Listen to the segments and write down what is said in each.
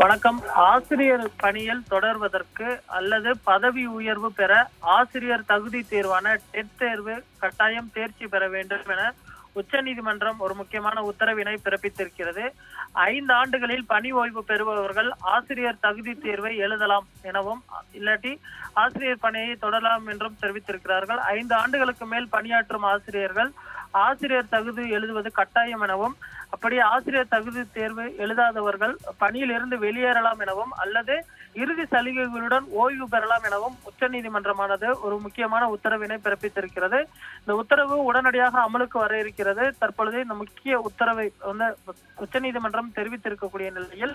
வணக்கம். ஆசிரியர் பணியில் தொடர்வதற்கு அல்லது பதவி உயர்வு பெற ஆசிரியர் தகுதி தேர்வான டெட் தேர்வு கட்டாயம் தேர்ச்சி பெற வேண்டும் என உச்சநீதிமன்றம் ஒரு முக்கியமான உத்தரவினை பிறப்பித்திருக்கிறது. ஐந்து ஆண்டுகளில் பணி ஓய்வு பெறுபவர்கள் ஆசிரியர் தகுதி தேர்வை எழுதலாம் எனவும் இல்லாட்டி ஆசிரியர் பணியை தொடரலாம் என்றும் தெரிவித்திருக்கிறார்கள். ஐந்து ஆண்டுகளுக்கு மேல் பணியாற்றும் ஆசிரியர்கள் ஆசிரியர் தகுதி எழுதுவது கட்டாயம் எனவும் அப்படி ஆசிரியர் தகுதி தேர்வு எழுதாதவர்கள் பணியில் இருந்து வெளியேறலாம் எனவும் அல்லது இறுதி சலுகைகளுடன் ஓய்வு பெறலாம் எனவும் உச்சநீதிமன்றமானது ஒரு முக்கியமான உத்தரவினை பிறப்பித்திருக்கிறது. இந்த உத்தரவு உடனடியாக அமலுக்கு வர இருக்கிறது. தற்பொழுது இந்த முக்கிய உத்தரவை வந்து உச்சநீதிமன்றம் தெரிவித்திருக்கக்கூடிய நிலையில்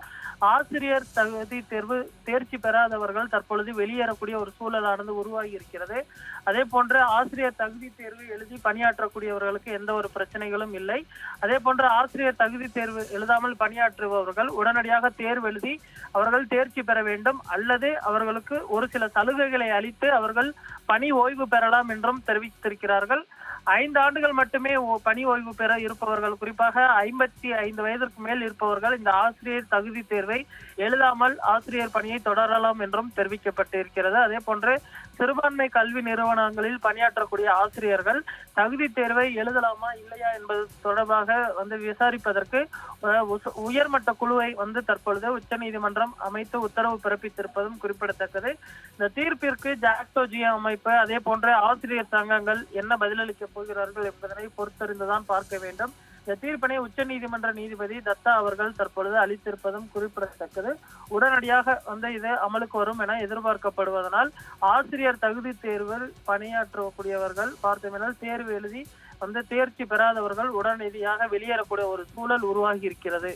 ஆசிரியர் தகுதி தேர்வு தேர்ச்சி பெறாதவர்கள் தற்பொழுது வெளியேறக்கூடிய ஒரு சூழலானது உருவாகி இருக்கிறது. அதே போன்று ஆசிரியர் தகுதி தேர்வு எழுதி பணியாற்றக்கூடியவர்களுக்கு எந்த ஒரு பிரச்சனைகளும் இல்லை. அதே போன்று ஆசிரியர் தகுதி தேர்வு எழுதாமல் பணியாற்றுபவர்கள் உடனடியாக தேர்வு எழுதி அவர்கள் தேர்ச்சி பெற வேண்டும். அல்லது அவர்களுக்கு ஒரு சில சலுகைகளை அளித்து அவர்கள் பணி ஓய்வு பெறலாம் என்றும் தெரிவித்திருக்கிறார்கள். ஐந்து ஆண்டுகள் மட்டுமே ஓ- பணி ஓய்வு பெற இருப்பவர்கள் குறிப்பாக ஐம்பத்தி ஐந்து வயதிற்கு மேல் இருப்பவர்கள் இந்த ஆசிரியர் தகுதி தேர்வை எழுதாமல் ஆசிரியர் பணியை தொடரலாம் என்றும் தெரிவிக்கப்பட்டிருக்கிறது. அதே போன்று சிறுபான்மை கல்வி நிறுவனங்களில் பணியாற்றக்கூடிய ஆசிரியர்கள் தகுதி தேர்வை எழுதலாமா இல்லையா என்பது தொடர்பாக வந்து விசாரிப்பதற்கு உயர்மட்ட குழுவை வந்து தற்பொழுது உச்சநீதிமன்றம் அமைத்து உத்தரவு பிறப்பித்திருப்பதும் குறிப்பிடத்தக்கது. இந்த தீர்ப்பிற்கு ஜாக்டோஜிய அமைப்பு அதே போன்ற ஆசிரியர் சங்கங்கள் என்ன பதிலளிக்க போகிறார்கள் என்பதனை பொறுத்தறிந்துதான் பார்க்க வேண்டும். இந்த தீர்ப்பினை உச்சநீதிமன்ற நீதிபதி தத்தா அவர்கள் தற்பொழுது அளித்திருப்பதும் குறிப்பிடத்தக்கது. உடனடியாக வந்து இது அமலுக்கு வரும் என எதிர்பார்க்கப்படுவதனால் ஆசிரியர் தகுதி தேர்வில் பணியாற்றக்கூடியவர்கள் பார்த்தமினால் தேர்வு எழுதி வந்து தேர்ச்சி பெறாதவர்கள் உடனடியாக வெளியேறக்கூடிய ஒரு சூழல் உருவாகி இருக்கிறது